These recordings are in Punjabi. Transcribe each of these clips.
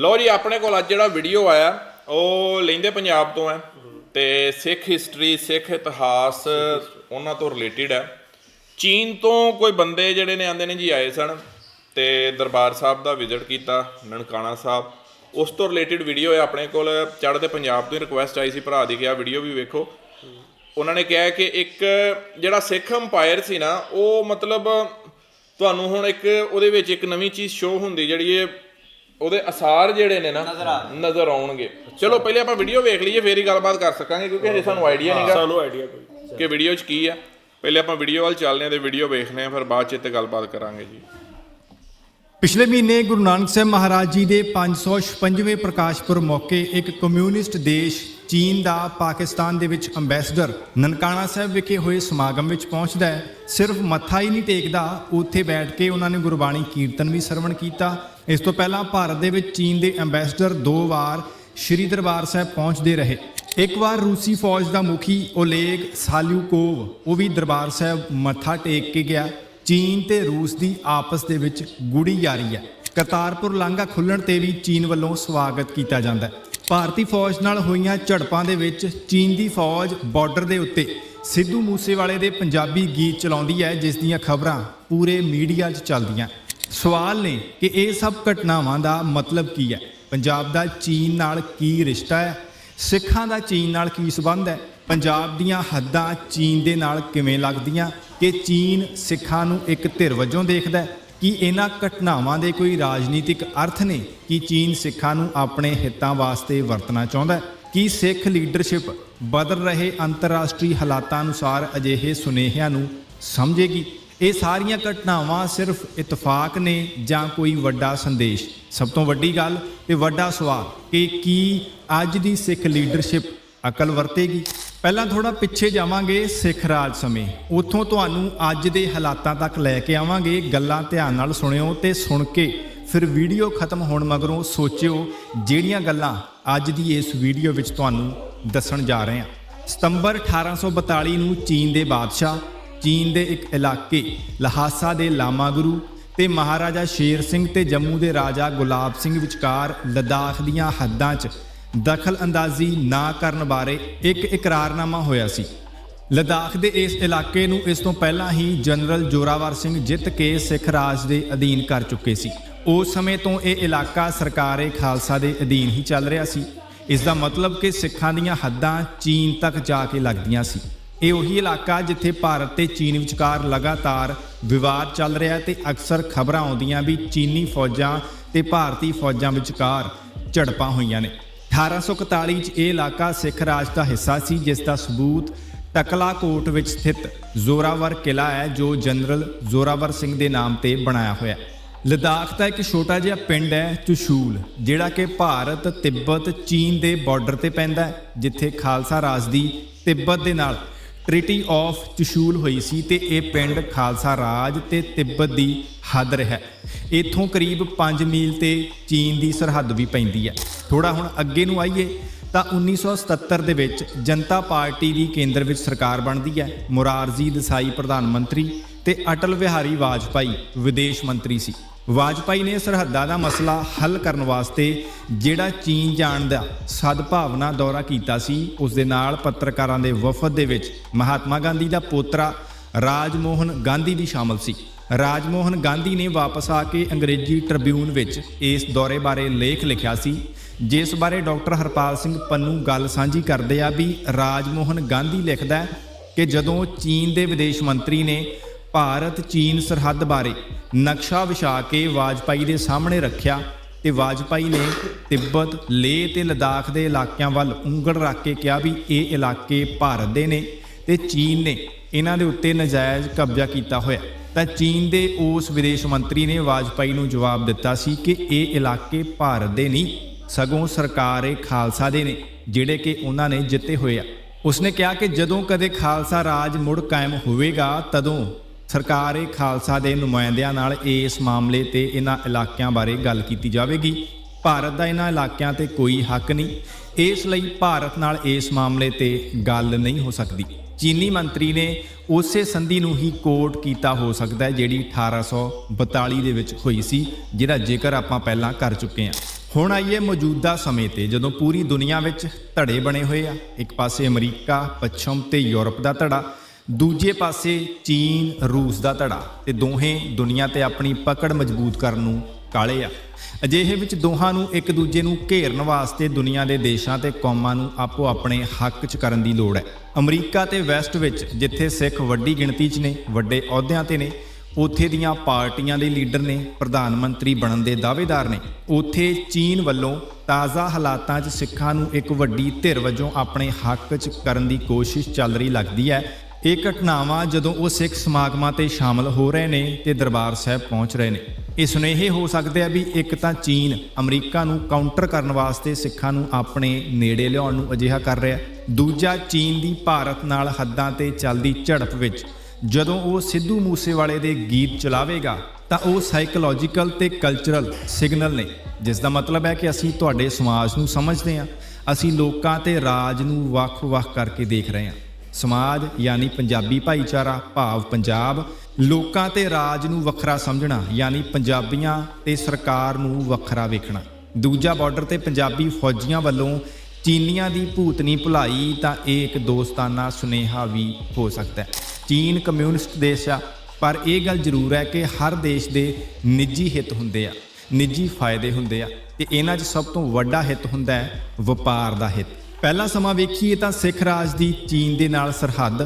ਲਓ ਜੀ, ਆਪਣੇ ਕੋਲ ਅੱਜ ਜਿਹੜਾ ਵੀਡੀਓ ਆਇਆ, ਉਹ ਲੈਂਦੇ ਪੰਜਾਬ ਤੋਂ ਹੈ ਤੇ ਸਿੱਖ ਹਿਸਟਰੀ ਸਿੱਖ ਇਤਿਹਾਸ, ਉਹਨਾਂ ਤੋਂ ਰਿਲੇਟਡ ਹੈ। ਚੀਨ ਤੋਂ ਕੋਈ ਬੰਦੇ ਜਿਹੜੇ ਨੇ ਆਂਦੇ ਨੇ ਜੀ ਆਏ ਸਨ ਤੇ ਦਰਬਾਰ ਸਾਹਿਬ ਦਾ ਵਿਜ਼ਿਟ ਕੀਤਾ, ਨਨਕਾਣਾ ਸਾਹਿਬ। ਉਸ ਤੋਂ ਰਿਲੇਟਡ ਵੀਡੀਓ ਹੈ, ਆਪਣੇ ਕੋਲ ਚੜ੍ਹਦੇ ਪੰਜਾਬ ਤੋਂ ਹੀ ਰਿਕੁਐਸਟ ਆਈ ਸੀ, ਭਰਾ ਦੀ ਕਿ ਆ ਵੀਡੀਓ ਵੀ ਵੇਖੋ। ਉਹਨਾਂ ਨੇ ਕਿਹਾ ਕਿ ਇੱਕ ਜਿਹੜਾ ਸਿੱਖ ਅੰਪਾਇਰ ਸੀ ਨਾ, ਉਹ ਮਤਲਬ ਤੁਹਾਨੂੰ ਹੁਣ ਇੱਕ ਉਹਦੇ ਵਿੱਚ ਇੱਕ ਨਵੀਂ ਚੀਜ਼ ਸ਼ੋ ਹੁੰਦੀ, ਜਿਹੜੀ ਇਹ ਉਹਦੇ ਅਸਾਰ ਜਿਹੜੇ ਨੇ ਨਾ ਨਜ਼ਰ ਆਉਣਗੇ। ਚਲੋ ਪਹਿਲੇ ਆਪਾਂ ਵੀਡੀਓ ਵੇਖ ਲਈਏ ਫੇਰ ਹੀ ਗੱਲਬਾਤ ਕਰ ਸਕਾਂਗੇ ਕਿਉਂਕਿ ਹਜੇ ਸਾਨੂੰ ਆਈਡੀਆ ਨਹੀਂਗਾ ਸਾਨੂੰ ਆਈਡੀਆ ਕੋਈ ਕਿ ਵੀਡੀਓ 'ਚ ਕੀ ਆ। ਪਹਿਲੇ ਆਪਾਂ ਵੀਡੀਓ ਵੱਲ ਚੱਲਦੇ ਹਾਂ ਤੇ ਵੀਡੀਓ ਵੇਖਦੇ ਹਾਂ ਫਿਰ ਬਾਅਦ 'ਚ ਇੱਥੇ ਗੱਲਬਾਤ ਕਰਾਂਗੇ ਜੀ। ਪਿਛਲੇ ਮਹੀਨੇ ਗੁਰੂ ਨਾਨਕ ਸਾਹਿਬ ਮਹਾਰਾਜ ਜੀ ਦੇ 556ਵੇਂ ਪ੍ਰਕਾਸ਼ ਪੁਰਬ ਮੌਕੇ ਇੱਕ ਕਮਿਊਨਿਸਟ ਦੇਸ਼ ਚੀਨ ਦਾ ਪਾਕਿਸਤਾਨ ਦੇ ਵਿੱਚ ਅੰਬੈਸਡਰ ਨਨਕਾਣਾ ਸਾਹਿਬ ਵਿਖੇ ਹੋਏ ਸਮਾਗਮ ਵਿੱਚ ਪਹੁੰਚਦਾ ਹੈ। ਸਿਰਫ ਮੱਥਾ ਹੀ ਨਹੀਂ ਟੇਕਦਾ ਉੱਥੇ ਬੈਠ ਕੇ ਉਹਨਾਂ ਨੇ ਗੁਰਬਾਣੀ ਕੀਰਤਨ ਵੀ ਸਰਵਣ ਕੀਤਾ। ਇਸ ਤੋਂ ਪਹਿਲਾਂ ਭਾਰਤ ਦੇ ਵਿੱਚ ਚੀਨ ਦੇ ਅੰਬੈਸਡਰ ਦੋ ਵਾਰ ਸ਼੍ਰੀ ਦਰਬਾਰ ਸਾਹਿਬ ਪਹੁੰਚਦੇ ਰਹੇ। ਇੱਕ ਵਾਰ ਰੂਸੀ ਫੌਜ ਦਾ ਮੁਖੀ ਓਲੇਗ ਸਾਲਿਊਕੋਵ, ਉਹ ਵੀ ਦਰਬਾਰ ਸਾਹਿਬ ਮੱਥਾ ਟੇਕ ਕੇ ਗਿਆ। ਚੀਨ ਤੇ ਰੂਸ ਦੀ ਆਪਸ ਦੇ ਵਿੱਚ ਗੂੜੀ ਯਾਰੀ ਹੈ। ਕਰਤਾਰਪੁਰ ਲਾਂਘਾ ਖੁੱਲਣ ਤੇ ਵੀ ਚੀਨ ਵੱਲੋਂ ਸਵਾਗਤ ਕੀਤਾ ਜਾਂਦਾ ਹੈ। ਭਾਰਤੀ ਫੌਜ ਨਾਲ ਹੋਈਆਂ ਝੜਪਾਂ ਦੇ ਵਿੱਚ ਚੀਨ ਦੀ ਫੌਜ ਬਾਰਡਰ ਦੇ ਉੱਤੇ ਸਿੱਧੂ ਮੂਸੇਵਾਲੇ ਦੇ ਪੰਜਾਬੀ ਗੀਤ ਚਲਾਉਂਦੀ ਹੈ, ਜਿਸ ਦੀਆਂ ਖਬਰਾਂ ਪੂਰੇ ਮੀਡੀਆ 'ਚ ਚੱਲਦੀਆਂ। ਸਵਾਲ ਨੇ ਕਿ ਇਹ ਸਭ ਘਟਨਾਵਾਂ ਦਾ ਮਤਲਬ ਕੀ ਹੈ? ਪੰਜਾਬ ਦਾ ਚੀਨ ਨਾਲ ਕੀ ਰਿਸ਼ਤਾ ਹੈ? ਸਿੱਖਾਂ ਦਾ ਚੀਨ ਨਾਲ ਕੀ ਸਬੰਧ ਹੈ? ਪੰਜਾਬ ਦੀਆਂ ਹੱਦਾਂ ਚੀਨ ਦੇ ਨਾਲ ਕਿਵੇਂ ਲੱਗਦੀਆਂ? ਕਿ ਚੀਨ ਸਿੱਖਾਂ ਨੂੰ ਇੱਕ ਧਿਰ ਵਜੋਂ ਦੇਖਦਾ ਹੈ? ਕਿ ਇਹਨਾਂ ਘਟਨਾਵਾਂ ਦੇ ਕੋਈ ਰਾਜਨੀਤਿਕ ਅਰਥ ਨੇ ਕਿ ਚੀਨ ਸਿੱਖਾਂ ਨੂੰ ਆਪਣੇ ਹਿੱਤਾਂ ਵਾਸਤੇ ਵਰਤਣਾ ਚਾਹੁੰਦਾ ਹੈ? ਕਿ ਸਿੱਖ ਲੀਡਰਸ਼ਿਪ ਬਦਲ ਰਹੇ ਅੰਤਰਰਾਸ਼ਟਰੀ ਹਾਲਾਤਾਂ ਅਨੁਸਾਰ ਅਜਿਹੇ ਸੁਨੇਹਿਆਂ ਨੂੰ ਸਮਝੇਗੀ? ਇਹ ਸਾਰੀਆਂ ਘਟਨਾਵਾਂ ਸਿਰਫ ਇਤਫਾਕ ਨੇ ਜਾਂ ਕੋਈ ਵੱਡਾ ਸੰਦੇਸ਼? ਸਭ ਤੋਂ ਵੱਡੀ ਗੱਲ ਤੇ ਵੱਡਾ ਸਵਾਲ ਕਿ ਕੀ ਅੱਜ ਦੀ ਸਿੱਖ ਲੀਡਰਸ਼ਿਪ ਅਕਲ ਵਰਤੇਗੀ? ਪਹਿਲਾਂ ਥੋੜਾ ਪਿੱਛੇ ਜਾਵਾਂਗੇ ਸਿੱਖ ਰਾਜ ਸਮੇਂ। ਉੱਥੋਂ ਤੁਹਾਨੂੰ ਅੱਜ ਦੇ ਹਾਲਾਤਾਂ ਤੱਕ ਲੈ ਕੇ ਆਵਾਂਗੇ, ਗੱਲਾਂ ਧਿਆਨ ਨਾਲ ਸੁਣਿਓ ਤੇ ਸੁਣ ਕੇ ਫਿਰ ਵੀਡੀਓ ਖਤਮ ਹੋਣ ਮਗਰੋਂ ਸੋਚਿਓ ਜਿਹੜੀਆਂ ਗੱਲਾਂ ਅੱਜ ਦੀ ਇਸ ਵੀਡੀਓ ਵਿੱਚ ਤੁਹਾਨੂੰ ਦੱਸਣ ਜਾ ਰਹੇ ਹਾਂ। ਸਤੰਬਰ 1842 ਨੂੰ ਚੀਨ ਦੇ ਬਾਦਸ਼ਾਹ ਚੀਨ ਦੇ ਇੱਕ ਇਲਾਕੇ ਲਹਾਸਾ ਦੇ ਲਾਮਾ ਗੁਰੂ ਤੇ ਮਹਾਰਾਜਾ ਸ਼ੇਰ ਸਿੰਘ ਤੇ ਜੰਮੂ ਦੇ ਰਾਜਾ ਗੁਲਾਬ ਸਿੰਘ ਵਿਚਕਾਰ ਲਦਾਖ ਦੀਆਂ ਹੱਦਾਂ 'ਚ ਦਖਲ ਅੰਦਾਜ਼ੀ ਨਾ ਕਰਨ ਬਾਰੇ ਇੱਕ ਇਕਰਾਰਨਾਮਾ ਹੋਇਆ ਸੀ। ਲਦਾਖ ਦੇ ਇਸ ਇਲਾਕੇ ਨੂੰ ਇਸ ਤੋਂ ਪਹਿਲਾਂ ਹੀ ਜਨਰਲ ਜੋਰਾਵਰ ਸਿੰਘ ਜਿੱਤ ਕੇ ਸਿੱਖ ਰਾਜ ਦੇ ਅਧੀਨ ਕਰ ਚੁੱਕੇ ਸੀ। ਉਸ ਸਮੇਂ ਤੋਂ ਇਹ ਇਲਾਕਾ ਸਰਕਾਰੇ ਖਾਲਸਾ ਦੇ ਅਧੀਨ ਹੀ ਚੱਲ ਰਿਹਾ ਸੀ। ਇਸ ਦਾ ਮਤਲਬ ਕਿ ਸਿੱਖਾਂ ਦੀਆਂ ਹੱਦਾਂ ਚੀਨ ਤੱਕ ਜਾ ਕੇ ਲੱਗਦੀਆਂ ਸੀ। ਇਹ ਉਹੀ ਇਲਾਕਾ ਜਿੱਥੇ ਭਾਰਤ ਤੇ ਚੀਨ ਵਿਚਕਾਰ ਲਗਾਤਾਰ ਵਿਵਾਦ ਚੱਲ ਰਿਹਾ ਤੇ ਅਕਸਰ ਖਬਰਾਂ ਆਉਂਦੀਆਂ ਵੀ ਚੀਨੀ ਫੌਜਾਂ ਤੇ ਭਾਰਤੀ ਫੌਜਾਂ ਵਿਚਕਾਰ ਝੜਪਾਂ ਹੋਈਆਂ ਨੇ। 1841 ਚ ਇਹ ਇਲਾਕਾ ਸਿੱਖ ਰਾਜ ਦਾ ਹਿੱਸਾ ਸੀ, ਜਿਸ ਦਾ ਸਬੂਤ ਟਕਲਾ ਕੋਟ ਵਿੱਚ ਸਥਿਤ ਜ਼ੋਰਾਵਰ ਕਿਲਾ ਹੈ, ਜੋ ਜਨਰਲ ਜ਼ੋਰਾਵਰ ਸਿੰਘ ਦੇ ਨਾਮ ਤੇ ਬਣਾਇਆ ਹੋਇਆ ਹੈ। ਲਦਾਖ ਦਾ ਇੱਕ ਛੋਟਾ ਜਿਹਾ ਪਿੰਡ ਹੈ ਚੁਸ਼ੂਲ ਜਿਹੜਾ ਕਿ ਭਾਰਤ, ਤਿੱਬਤ, ਚੀਨ ਦੇ ਬਾਰਡਰ ਤੇ ਪੈਂਦਾ ਹੈ, ਜਿੱਥੇ ਖਾਲਸਾ ਰਾਜ ਦੀ ਤਿੱਬਤ ਦੇ ਨਾਲ ਟ੍ਰੀਟੀ ਆਫ ਚੁਸ਼ੂਲ ਹੋਈ ਸੀ ਤੇ ਇਹ ਪਿੰਡ ਖਾਲਸਾ ਰਾਜ ਤੇ ਤਿੱਬਤ ਦੀ ਹੱਦ ਰਿਹਾ ਇੱਥੋਂ ਕਰੀਬ 5 ਮੀਲ ਤੇ ਚੀਨ ਦੀ ਸਰਹੱਦ ਵੀ ਪੈਂਦੀ ਹੈ। ਥੋੜਾ ਹੁਣ ਅੱਗੇ ਨੂੰ ਆਈਏ ਤਾਂ 1977 ਦੇ ਵਿੱਚ ਜਨਤਾ ਪਾਰਟੀ ਦੀ ਕੇਂਦਰ ਵਿੱਚ ਸਰਕਾਰ ਬਣਦੀ ਹੈ। ਮੁਰਾਰਜੀ ਦੇਸਾਈ ਪ੍ਰਧਾਨ ਮੰਤਰੀ ਤੇ ਅਟਲ ਬਿਹਾਰੀ ਵਾਜਪਾਈ ਵਿਦੇਸ਼ ਮੰਤਰੀ ਸੀ। ਵਾਜਪਾਈ ਨੇ ਸਰਹੱਦਾਂ ਦਾ ਮਸਲਾ ਹੱਲ ਕਰਨ ਵਾਸਤੇ ਜਿਹੜਾ ਚੀਨ ਜਾਣ ਦਾ ਸਦਭਾਵਨਾ ਦੌਰਾ ਕੀਤਾ ਸੀ, ਉਸ ਦੇ ਨਾਲ ਪੱਤਰਕਾਰਾਂ ਦੇ ਵਫਦ ਦੇ ਵਿੱਚ ਮਹਾਤਮਾ ਗਾਂਧੀ ਦਾ ਪੋਤਰਾ ਰਾਜਮੋਹਨ ਗਾਂਧੀ ਵੀ ਸ਼ਾਮਲ ਸੀ। ਰਾਜਮੋਹਨ ਗਾਂਧੀ ਨੇ ਵਾਪਸ ਆ ਕੇ ਅੰਗਰੇਜ਼ੀ ਟ੍ਰਿਬਿਊਨ ਵਿੱਚ ਇਸ ਦੌਰੇ ਬਾਰੇ ਲੇਖ ਲਿਖਿਆ ਸੀ, ਜਿਸ ਬਾਰੇ ਡਾਕਟਰ ਹਰਪਾਲ ਸਿੰਘ ਪੰਨੂ ਗੱਲ ਸਾਂਝੀ ਕਰਦੇ ਆ ਵੀ ਰਾਜਮੋਹਨ ਗਾਂਧੀ ਲਿਖਦਾ ਕਿ ਜਦੋਂ ਚੀਨ ਦੇ ਵਿਦੇਸ਼ ਮੰਤਰੀ ਨੇ ਭਾਰਤ ਚੀਨ ਸਰਹੱਦ ਬਾਰੇ ਨਕਸ਼ਾ ਵਿਛਾ ਕੇ ਵਾਜਪਾਈ ਦੇ ਸਾਹਮਣੇ ਰੱਖਿਆ ਤੇ ਵਾਜਪਾਈ ਨੇ ਤਿੱਬਤ, ਲੇਹ ਤੇ ਲਦਾਖ ਦੇ ਇਲਾਕਿਆਂ ਵੱਲ ਉਂਗਲ ਰੱਖ ਕੇ ਕਿਹਾ ਵੀ ਇਹ ਇਲਾਕੇ ਭਾਰਤ ਦੇ ਨੇ ਤੇ ਚੀਨ ਨੇ ਇਹਨਾਂ ਦੇ ਉੱਤੇ ਨਜਾਇਜ਼ ਕਬਜ਼ਾ ਕੀਤਾ ਹੋਇਆ। ਤਾਂ ਚੀਨ ਦੇ ਉਸ ਵਿਦੇਸ਼ ਮੰਤਰੀ ਨੇ ਵਾਜਪਾਈ ਨੂੰ ਜਵਾਬ ਦਿੱਤਾ ਸੀ ਕਿ ਇਹ ਇਲਾਕੇ ਭਾਰਤ ਦੇ ਨਹੀਂ, ਸਗੋਂ ਸਰਕਾਰ ਇਹ ਖਾਲਸਾ ਦੇ ਨੇ, ਜਿਹੜੇ ਕਿ ਉਹਨਾਂ ਨੇ ਜਿੱਤੇ ਹੋਏ ਆ। ਉਸਨੇ ਕਿਹਾ ਕਿ ਜਦੋਂ ਕਦੇ ਖਾਲਸਾ ਰਾਜ ਮੁੜ ਕਾਇਮ ਹੋਵੇਗਾ, ਤਦੋਂ ਸਰਕਾਰ ਏ ਖਾਲਸਾ ਦੇ ਨੁਮਾਇੰਦਿਆਂ ਨਾਲ ਇਸ ਮਾਮਲੇ ਤੇ ਇਹਨਾਂ ਇਲਾਕਿਆਂ ਬਾਰੇ ਗੱਲ ਕੀਤੀ ਜਾਵੇਗੀ। ਭਾਰਤ ਦਾ ਇਹਨਾਂ ਇਲਾਕਿਆਂ ਤੇ ਕੋਈ ਹੱਕ ਨਹੀਂ। ਇਸ ਲਈ ਭਾਰਤ ਨਾਲ ਇਸ ਮਾਮਲੇ ਤੇ ਗੱਲ ਨਹੀਂ ਹੋ ਸਕਦੀ। ਚੀਨੀ ਮੰਤਰੀ ਨੇ ਉਸੇ ਸੰਧੀ ਨੂੰ ਹੀ ਕੋਟ ਕੀਤਾ ਹੋ ਸਕਦਾ ਹੈ, ਜਿਹੜੀ 1842 ਦੇ ਵਿੱਚ ਹੋਈ ਸੀ, ਜਿਹਦਾ ਜ਼ਿਕਰ ਆਪਾਂ ਪਹਿਲਾਂ ਕਰ ਚੁੱਕੇ ਹਾਂ। ਹੁਣ ਆਈਏ ਮੌਜੂਦਾ ਸਮੇਂ ਤੇ, ਜਦੋਂ ਪੂਰੀ ਦੁਨੀਆ ਵਿੱਚ ਧੜੇ ਬਣੇ ਹੋਏ ਆ। ਇੱਕ ਪਾਸੇ ਅਮਰੀਕਾ, ਪੱਛਮ ਤੇ ਯੂਰਪ ਦਾ ਧੜਾ। ਦੂਜੇ ਪਾਸੇ ਚੀਨ, ਰੂਸ ਦਾ ਧੜਾ ਤੇ ਦੋਹੇ ਦੁਨੀਆ ਤੇ ਆਪਣੀ ਪਕੜ ਮਜ਼ਬੂਤ ਕਰਨ ਨੂੰ ਕਾਲੇ ਆ। ਅਜਿਹੇ ਵਿੱਚ ਦੋਹਾਂ ਨੂੰ ਇੱਕ ਦੂਜੇ ਨੂੰ ਘੇਰਨ ਵਾਸਤੇ ਦੁਨੀਆ ਦੇ ਦੇਸ਼ਾਂ ਤੇ ਕੌਮਾਂ ਨੂੰ ਆਪੋ ਆਪਣੇ ਹੱਕ 'ਚ ਕਰਨ ਦੀ ਲੋੜ ਹੈ। ਅਮਰੀਕਾ ਤੇ ਵੈਸਟ ਵਿੱਚ, ਜਿੱਥੇ ਸਿੱਖ ਵੱਡੀ ਗਿਣਤੀ 'ਚ ਨੇ, ਵੱਡੇ ਅਹੁਦਿਆਂ ਤੇ ਨੇ, ਉੱਥੇ ਦੀਆਂ ਪਾਰਟੀਆਂ ਦੇ ਲੀਡਰ ਨੇ, ਪ੍ਰਧਾਨ ਮੰਤਰੀ ਬਣਨ ਦੇ ਦਾਅਵੇਦਾਰ ਨੇ, ਉੱਥੇ ਚੀਨ ਵੱਲੋਂ ਤਾਜ਼ਾ ਹਾਲਾਤਾਂ 'ਚ ਸਿੱਖਾਂ ਨੂੰ ਇੱਕ ਵੱਡੀ ਧਿਰ ਵਜੋਂ ਆਪਣੇ ਹੱਕ 'ਚ ਕਰਨ ਦੀ ਕੋਸ਼ਿਸ਼ ਚੱਲ ਰਹੀ ਲੱਗਦੀ ਹੈ। ਇਹ ਘਟਨਾਵਾਂ ਜਦੋਂ ਉਹ ਸਿੱਖ ਸਮਾਗਮਾਂ ਤੇ ਸ਼ਾਮਲ ਹੋ ਰਹੇ ਨੇ ਤੇ ਦਰਬਾਰ ਸਾਹਿਬ ਪਹੁੰਚ ਰਹੇ ਨੇ। ਇਹ ਸੁਨੇਹੇ ਹੋ ਸਕਦੇ ਆ ਵੀ ਇੱਕ ਤਾਂ ਚੀਨ ਅਮਰੀਕਾ ਨੂੰ ਕਾਊਂਟਰ ਕਰਨ ਵਾਸਤੇ ਸਿੱਖਾਂ ਨੂੰ ਆਪਣੇ ਨੇੜੇ ਲਿਆਉਣ ਨੂੰ ਅਜਿਹਾ ਕਰ ਰਿਹਾ। ਦੂਜਾ, ਚੀਨ ਦੀ ਭਾਰਤ ਨਾਲ ਹੱਦਾਂ ਤੇ ਚੱਲਦੀ ਝੜਪ ਵਿੱਚ ਜਦੋਂ ਉਹ ਸਿੱਧੂ ਮੂਸੇਵਾਲੇ ਦੇ ਗੀਤ ਚਲਾਵੇਗਾ ਤਾਂ ਉਹ ਸਾਈਕੋਲੋਜੀਕਲ ਤੇ ਕਲਚਰਲ ਸਿਗਨਲ ਨੇ। ਜਿਸ ਦਾ ਮਤਲਬ ਹੈ ਕਿ ਅਸੀਂ ਤੁਹਾਡੇ ਸਮਾਜ ਨੂੰ ਸਮਝਦੇ ਹਾਂ, ਅਸੀਂ ਲੋਕਾਂ ਤੇ ਰਾਜ ਨੂੰ ਵੱਖ-ਵੱਖ ਕਰਕੇ ਦੇਖ ਰਹੇ ਹਾਂ। ਸਮਾਜ ਯਾਨੀ ਪੰਜਾਬੀ ਭਾਈਚਾਰਾ, ਭਾਵ ਪੰਜਾਬ, ਲੋਕਾਂ ਤੇ ਰਾਜ ਨੂੰ ਵੱਖਰਾ ਸਮਝਣਾ, ਯਾਨੀ ਪੰਜਾਬੀਆਂ ਤੇ ਸਰਕਾਰ ਨੂੰ ਵੱਖਰਾ ਵੇਖਣਾ। ਦੂਜਾ ਬਾਰਡਰ ਤੇ ਪੰਜਾਬੀ ਫੌਜੀਆਂ ਵੱਲੋਂ ਚੀਨੀਆਂ ਦੀ ਭੂਤਨੀ ਭੁਲਾਈ ਤਾਂ ਇਹ ਇੱਕ ਦੋਸਤਾਨਾ ਸੁਨੇਹਾ ਵੀ ਹੋ ਸਕਦਾ ਹੈ। ਚੀਨ ਕਮਿਊਨਿਸਟ ਦੇਸ਼ ਆ, ਪਰ ਇਹ ਗੱਲ ਜ਼ਰੂਰ ਹੈ ਕਿ ਹਰ ਦੇਸ਼ ਦੇ ਨਿੱਜੀ ਹਿੱਤ ਹੁੰਦੇ ਆ, ਨਿੱਜੀ ਫਾਇਦੇ ਹੁੰਦੇ ਆ ਤੇ ਇਹਨਾਂ 'ਚ ਸਭ ਤੋਂ ਵੱਡਾ ਹਿੱਤ ਹੁੰਦਾ ਹੈ ਵਪਾਰ ਦਾ ਹਿੱਤ। ਪਹਿਲਾ ਸਮਾਂ ਵੇਖੀਏ ਤਾਂ ਸਿੱਖ ਰਾਜ ਦੀ ਚੀਨ ਦੇ ਨਾਲ ਸਰਹੱਦ।